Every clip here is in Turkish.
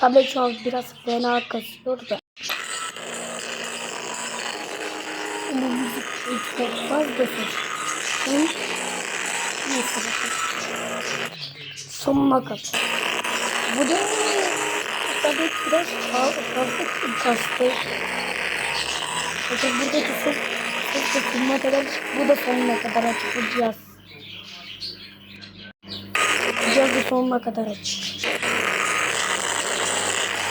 tablet şu an biraz fena kasıyor da. Bu müzik çok fazla. Hı? Neyse bakalım. Bu da tablet biraz fazla kastı. Bakın buradaki ses, ses sonuna kadar, bu da sonuna kadar açık bu cihaz. Cihaz da sonuna kadar açık.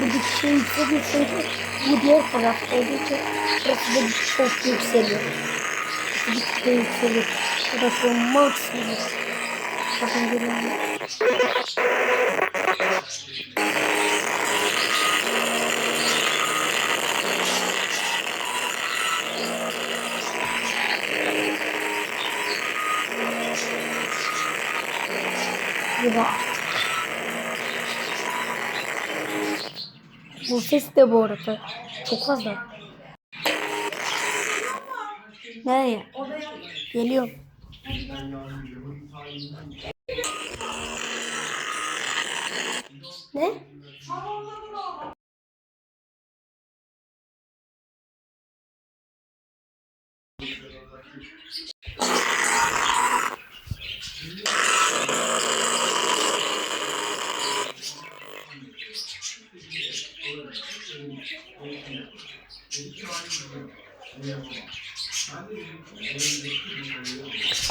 Buradaki şey yükseliyor çünkü bu diğer tarafta olduğu için burası da çok yükseliyor. Bir de yükseliyor. Burası maksimum. Bakın görüyor musunuz? Bu ses de bu arada çok fazla. Nereye? Geliyorum. Ne?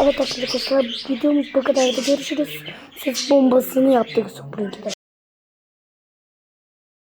Evet arkadaşlar videomuz bu kadardı. Görüşürüz. Ses bombasını yaptık Spring'de.